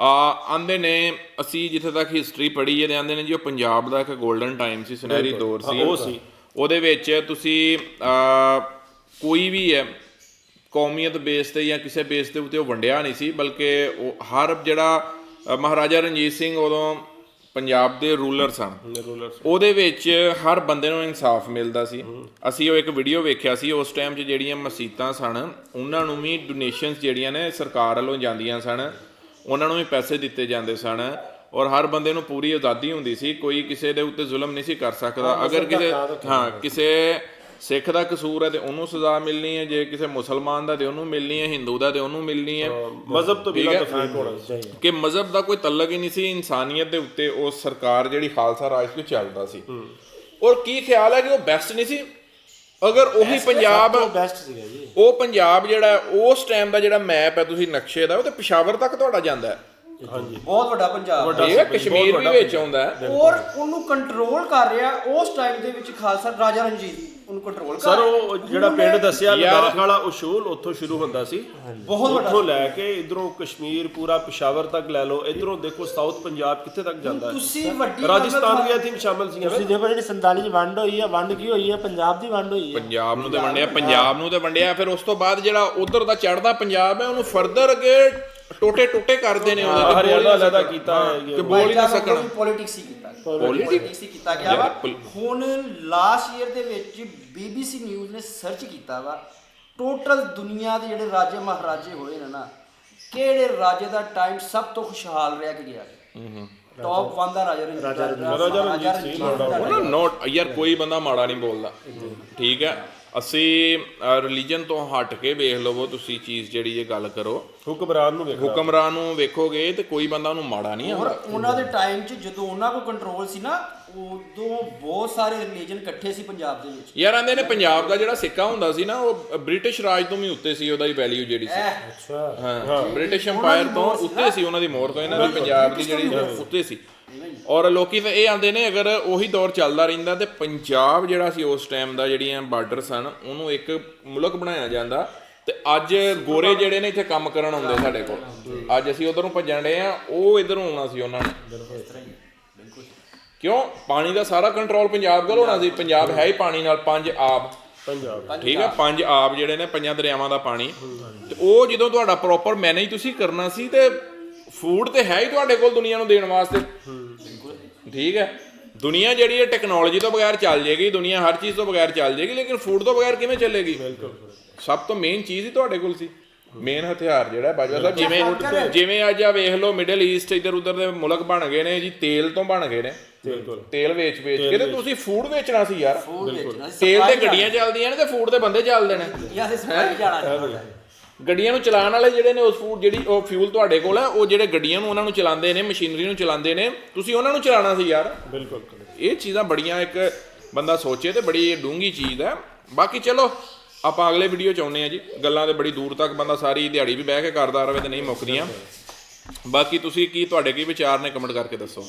ਆਂਦੇ ਨੇ ਅਸੀਂ ਜਿੱਥੇ ਤੱਕ ਹਿਸਟਰੀ ਪੜ੍ਹੀ ਇਹਦੇ ਆਂਦੇ ਨੇ ਜੀ ਉਹ ਪੰਜਾਬ ਦਾ ਇੱਕ 골ਡਨ ਟਾਈਮ ਸੀ ਸੁਨਹਿਰੀ ਦੌਰ ਸੀ। ਹਾਂ, ਉਹ ਸੀ। ਉਹਦੇ ਵਿੱਚ ਤੁਸੀਂ ਆ, ਕੋਈ ਵੀ ਹੈ ਕੌਮੀਅਤ ਬੇਸ ਤੇ ਜਾਂ ਕਿਸੇ ਬੇਸ ਦੇ ਉੱਤੇ ਉਹ ਵੰਡਿਆ ਨਹੀਂ ਸੀ ਬਲਕਿ ਉਹ ਹਰ ਜਿਹੜਾ ਮਹਾਰਾਜਾ ਰਣਜੀਤ ਸਿੰਘ ਉਦੋਂ ਪੰਜਾਬ ਦੇ ਰੂਲਰ ਸਨ। ਉਹਦੇ ਵਿੱਚ ਹਰ ਬੰਦੇ ਨੂੰ ਇਨਸਾਫ ਮਿਲਦਾ ਸੀ। ਅਸੀਂ ਉਹ ਇੱਕ ਵੀਡੀਓ ਵੇਖਿਆ ਸੀ ਉਸ ਟਾਈਮ 'ਚ ਜਿਹੜੀਆਂ ਮਸਜਿਦਾਂ ਸਨ ਉਹਨਾਂ ਨੂੰ ਵੀ ਡੋਨੇਸ਼ਨਸ ਜਿਹੜੀਆਂ ਨੇ ਸਰਕਾਰ ਵੱਲੋਂ ਜਾਂਦੀਆਂ ਸਨ। ਉਹਨਾਂ ਨੂੰ ਵੀ ਪੈਸੇ ਦਿੱਤੇ ਜਾਂਦੇ ਸਨ ਔਰ ਹਰ ਬੰਦੇ ਨੂੰ ਪੂਰੀ ਆਜ਼ਾਦੀ ਹੁੰਦੀ ਸੀ ਕੋਈ ਕਿਸੇ ਦੇ ਉੱਤੇ ਜ਼ੁਲਮ ਨਹੀਂ ਸੀ ਕਰ ਸਕਦਾ। ਅਗਰ ਕਿਸੇ ਹਾਂ ਕਿਸੇ ਸਿੱਖ ਦਾ ਕਸੂਰ ਹੈ ਤੇ ਉਹਨੂੰ ਸਜ਼ਾ ਮਿਲਣੀ ਹੈ ਜੇ ਕਿਸੇ ਮੁਸਲਮਾਨ ਦਾ ਤੇ ਉਹਨੂੰ ਮਿਲਣੀ ਹੈ ਹਿੰਦੂ ਦਾ ਤੇ ਉਹਨੂੰ ਮਿਲਣੀ ਹੈ। ਮਜ਼ਹਬ ਤੋਂ ਬਿਨਾਂ। ਤਫਰੀਕ ਹੋਣਾ ਚਾਹੀਦਾ ਕਿ ਮਜ਼ਹਬ ਦਾ ਕੋਈ ਤਲਕ ਹੀ ਨਹੀਂ ਸੀ ਇਨਸਾਨੀਅਤ ਦੇ ਉੱਤੇ ਉਹ ਸਰਕਾਰ ਜਿਹੜੀ ਖਾਲਸਾ ਰਾਜ ਤੋਂ ਚੱਲਦਾ ਸੀ। ਔਰ ਕੀ ਖਿਆਲ ਹੈ ਕਿ ਉਹ ਬੈਸਟ ਨਹੀਂ ਸੀ? ਅਗਰ ਉਹੀ ਪੰਜਾਬ ਬੈਸਟ ਸੀਗਾ ਜੀ। ਉਹ ਪੰਜਾਬ ਜਿਹੜਾ ਉਸ ਟਾਈਮ ਦਾ ਜਿਹੜਾ ਮੈਪ ਹੈ ਤੁਸੀਂ ਨਕਸ਼ੇ ਦਾ ਉਹ ਤੇ ਪਿਸ਼ਾਵਰ ਤੱਕ ਤੁਹਾਡਾ ਜਾਂਦਾ ਹੈ। ਬਹੁਤ ਵੱਡਾ ਪੰਜਾਬ। ਹੈ। ਇਹ ਕਸ਼ਮੀਰ ਵੀ ਵਿੱਚ ਆਉਂਦਾ ਹੈ। ਔਰ ਉਹਨੂੰ ਕੰਟਰੋਲ ਕਰ ਰਿਹਾ ਉਸ ਟਾਈਮ ਦੇ ਵਿੱਚ ਖਾਲਸਾ ਰਾਜਾ ਰਣਜੀਤ। ਉਹਨੂੰ ਕੰਟਰੋਲ ਕਰ ਸਰ। ਉਹ ਜਿਹੜਾ ਪਿੰਡ ਦੱਸਿਆ ਯਾਰ- ਲਦਾਖ ਵਾਲਾ ਉਸ਼ੂਲ ਉੱਥੋਂ ਸ਼ੁਰੂ ਹੁੰਦਾ ਸੀ। ਬਹੁਤ ਵੱਡਾ ਉੱਥੋਂ ਲੈ ਕੇ ਇਧਰੋਂ ਕਸ਼ਮੀਰ ਪੂਰਾ ਪਿਸ਼ਾਵਰ ਤੱਕ ਲੈ ਲਓ। ਇਧਰੋਂ ਦੇਖੋ ਸਾਊਥ ਪੰਜਾਬ ਕਿੱਥੇ ਤੱਕ ਜਾਂਦਾ ਹੈ। ਤੁਸੀਂ ਵੱਡੀ ਰਾਜਸਥਾਨ ਵੀ ਆਈ ਥਿੰਕ ਸ਼ਾਮਲ ਸੀ ਤੁਸੀਂ ਦੇਖੋ ਜਿਹੜੀ 47 ਚ ਵੰਡ ਹੋਈ ਹੈ ਵੰਡ ਕੀ ਹੋਈ ਹੈ? ਪੰਜਾਬ ਦੀ ਵੰਡ ਹੋਈ ਹੈ। ਪੰਜਾਬ ਨੂੰ ਤੇ ਵੰਡਿਆ ਪੰਜਾਬ ਨੂੰ ਤੇ ਵੰਡਿਆ। ਫਿਰ ਉਸ ਤੋਂ ਬਾਅਦ ਜਿਹੜਾ ਉਧਰ ਦਾ ਚੜਦਾ ਪੰਜਾਬ ਹੈ ਉਹਨੂੰ ਫਰਦਰ ਅੱਗੇ ਟੋਟੇ ਟੋਟੇ ਕਰਦੇ ਨੇ ਉਹਦੇ ਤੇ ਬੋਲ ਹਰਿਆਣਾ ਸਕਣ। ਕੀਤਾ ਹੈ ਕਿ ਬੋਲ ਹੀ ਨਾ ਸਕਣ। ਪੋਲਿਟਿਕਸ ਹੀ ਕੀਤਾ? ਪੋਲਿਟਿਕਸ ਹੀ ਕੀਤਾ ਗਿਆ ਵਾ। ਹੁਣ ਲਾਸਟ ਈਅਰ ਦੇ ਵਿੱਚ ਬੀਬੀਸੀ ਨਿਊਜ਼ ਨੇ ਸਰਚ ਕੀਤਾ ਵਾ। ਟੋਟਲ ਦੁਨੀਆ ਦੇ ਜਿਹੜੇ ਰਾਜੇ ਮਹਾਰਾਜੇ ਹੋਏ ਨੇ ਨਾ ਕਿਹੜੇ ਰਾਜੇ ਦਾ ਟਾਈਮ ਸਭ ਤੋਂ ਖੁਸ਼ਹਾਲ ਰਿਹਾ ਕਿ ਗਿਆ? ਟੌਪ 1 ਦਾ ਰਾਜਾ ਰਣਜੀਤ ਰਾਜਾ ਰਣਜੀਤ ਸਿੰਘ ਦਾ ਉਹ ਨਾ ਨੋਟ ਯਾਰ ਕੋਈ ਬੰਦਾ ਮਾੜਾ ਨਹੀਂ ਬੋਲਦਾ। ਠੀਕ ਹੈ। ਅਸੀਂ ਰਿਲੀਜਨ ਤੋਂ ਹਟ ਕੇ ਵੇਖ ਲਵੋ ਤੁਸੀਂ ਚੀਜ਼ ਜਿਹੜੀ ਇਹ ਗੱਲ ਕਰੋ। ਹੁਕਮਰਾਨ ਨੂੰ ਵੇਖੋ ਹੁਕਮਰਾਨ ਨੂੰ ਵੇਖੋਗੇ ਤੇ ਕੋਈ ਬੰਦਾ ਉਹਨੂੰ ਮਾੜਾ ਨਹੀਂ ਆਉਂਦਾ। ਉਹਨਾਂ ਦੇ ਟਾਈਮ 'ਚ ਜਦੋਂ ਉਹਨਾਂ ਕੋਲ ਕੰਟਰੋਲ ਸੀ ਨਾ ਉਦੋਂ ਬਹੁਤ ਸਾਰੇ ਰਿਲੀਜਨ ਇਕੱਠੇ ਸੀ ਪੰਜਾਬ ਦੇ ਵਿੱਚ। ਯਾਰ ਆਂਦੇ ਨੇ ਪੰਜਾਬ ਦਾ ਜਿਹੜਾ ਸਿੱਕਾ ਹੁੰਦਾ ਸੀ ਨਾ ਉਹ ਬ੍ਰਿਟਿਸ਼ ਰਾਜ ਤੋਂ ਵੀ ਉੱਤੇ ਸੀ ਉਹਦਾ ਹੀ ਵੈਲਿਊ ਜਿਹੜੀ ਸੀ। ਅੱਛਾ। ਹਾਂ ਬ੍ਰਿਟਿਸ਼ ਐਮਪਾਇਰ ਤੋਂ ਉੱਤੇ ਸੀ ਉਹਨਾਂ ਦੀ ਮੋਹਰ ਤੋਂ ਇਹਨਾਂ ਦੀ ਪੰਜਾਬ ਦੀ ਜਿਹੜੀ ਉੱਤੇ ਸੀ। ਔਰ ਲੋਕੀ ਤਾਂ ਇਹ ਆਂਦੇ ਨੇ, ਅਗਰ ਉਹੀ ਦੌਰ ਚੱਲਦਾ ਰਹਿੰਦਾ ਤੇ ਪੰਜਾਬ ਜਿਹੜਾ ਸੀ ਉਸ ਟਾਈਮ ਦਾ, ਜਿਹੜੀਆਂ ਬਾਰਡਰ ਸਨ ਉਹਨੂੰ ਇੱਕ ਮੁਲਕ ਬਣਾਇਆ ਜਾਂਦਾ ਤੇ ਅੱਜ ਗੋਰੇ ਜਿਹੜੇ ਨੇ ਇੱਥੇ ਕੰਮ ਕਰਨ ਆਉਂਦੇ ਸਾਡੇ ਕੋਲ। ਅੱਜ ਅਸੀਂ ਉਧਰੋਂ ਭੱਜਣ ਡਏ ਆ ਉਹ ਇਧਰੋਂ ਆਉਣਾ ਸੀ ਉਹਨਾਂ ਨੇ। ਕਿਉਂ? ਪਾਣੀ ਦਾ ਸਾਰਾ ਕੰਟਰੋਲ ਪੰਜਾਬ ਕੋਲ ਹੋਣਾ ਸੀ। ਪੰਜਾਬ ਹੈ ਹੀ ਪਾਣੀ ਨਾਲ, ਪੰਜ ਆਬ। ਪੰਜਾਬ ਠੀਕ ਹੈ, ਪੰਜ ਆਬ ਜਿਹੜੇ ਨੇ, ਪੰਜਾਂ ਦਰਿਆਵਾਂ ਦਾ ਪਾਣੀ। ਤੇ ਉਹ ਜਦੋਂ ਤੁਹਾਡਾ ਪ੍ਰੋਪਰ ਮੈਨੇਜ ਤੁਸੀਂ ਕਰਨਾ ਸੀ ਤੇ ਫੂਡ ਤੇ ਹੈ ਹੀ ਤੁਹਾਡੇ ਕੋਲ ਦੁਨੀਆ ਨੂੰ ਦੇਣ ਵਾਸਤੇ। ਠੀਕ ਹੈ। ਦੁਨੀਆ ਜਿਹੜੀ ਹੈ ਟੈਕਨੋਲੋਜੀ ਤੋਂ ਬਗੈਰ ਚੱਲ ਜੇਗੀ ਦੁਨੀਆ ਹਰ ਚੀਜ਼ ਤੋਂ ਬਗੈਰ ਚੱਲ ਜੇਗੀ ਲੇਕਿਨ ਫੂਡ ਤੋਂ ਬਗੈਰ ਕਿਵੇਂ ਚੱਲੇਗੀ? ਸਭ ਤੋਂ ਮੇਨ ਚੀਜ਼ ਹੀ ਤੁਹਾਡੇ ਕੋਲ ਸੀ। ਮੇਨ ਹਥਿਆਰ ਜਿਹੜਾ ਹੈ ਬਾਜਵਾ ਸਾਹਿਬ ਜਿਵੇਂ ਜਿਵੇਂ ਅੱਜ ਆ ਵੇਖ ਲਓ ਮਿਡਲ ਈਸਟ ਇੱਧਰ ਉੱਧਰ ਦੇ ਮੁਲਕ ਬਣ ਗਏ ਨੇ ਜੀ ਤੇਲ ਤੋਂ ਬਣ ਗਏ ਨੇ। ਬਿਲਕੁਲ। ਤੇਲ ਵੇਚ ਵੇਚ ਕੇ ਤੇ ਤੁਸੀਂ ਫੂਡ ਵੇਚਣਾ ਸੀ ਯਾਰ। ਫੂਡ ਵੇਚਣਾ ਸੀ, ਤੇਲ ਤੇ ਗੱਡੀਆਂ ਚੱਲਦੀਆਂ ਨੇ ਤੇ ਫੂਡ ਤੇ ਬੰਦੇ ਚੱਲਦੇ ਨੇ। ਜਾਂ ਅਸੀਂ ਸਪਲਾਈ ਜਾਣਾ ਚਾਹੁੰਦੇ। ਗੱਡੀਆਂ ਨੂੰ ਚਲਾਉਣ ਵਾਲੇ ਜਿਹੜੇ ਨੇ ਉਸ ਫੂਡ ਜਿਹੜੀ ਉਹ ਫਿਊਲ ਤੁਹਾਡੇ ਕੋਲ ਹੈ ਉਹ ਜਿਹੜੇ ਗੱਡੀਆਂ ਨੂੰ ਉਹਨਾਂ ਨੂੰ ਚਲਾਉਂਦੇ ਨੇ ਮਸ਼ੀਨਰੀ ਨੂੰ ਚਲਾਉਂਦੇ ਨੇ ਤੁਸੀਂ ਉਹਨਾਂ ਨੂੰ ਚਲਾਉਣਾ ਸੀ ਯਾਰ। ਬਿਲਕੁਲ ਇਹ ਚੀਜ਼ਾਂ ਬੜੀਆਂ ਇੱਕ ਬੰਦਾ ਸੋਚੇ ਤੇ ਬੜੀ ਡੂੰਗੀ ਚੀਜ਼ ਹੈ। ਬਾਕੀ ਚਲੋ ਆਪਾਂ ਅਗਲੇ ਵੀਡੀਓ ਚ ਆਉਨੇ ਆ ਜੀ। ਗੱਲਾਂ ਤੇ ਬੜੀ ਦੂਰ ਤੱਕ ਬੰਦਾ ਸਾਰੀ ਦਿਹਾੜੀ ਵੀ ਬਹਿ ਕੇ ਕਰਦਾ ਰਵੇ ਤੇ ਨਹੀਂ ਮੁੱਕਦੀਆਂ। ਬਾਕੀ ਤੁਸੀਂ ਕੀ ਤੁਹਾਡੇ ਕੀ ਵਿਚਾਰ ਨੇ ਕਮੈਂਟ ਕਰਕੇ ਦੱਸੋ।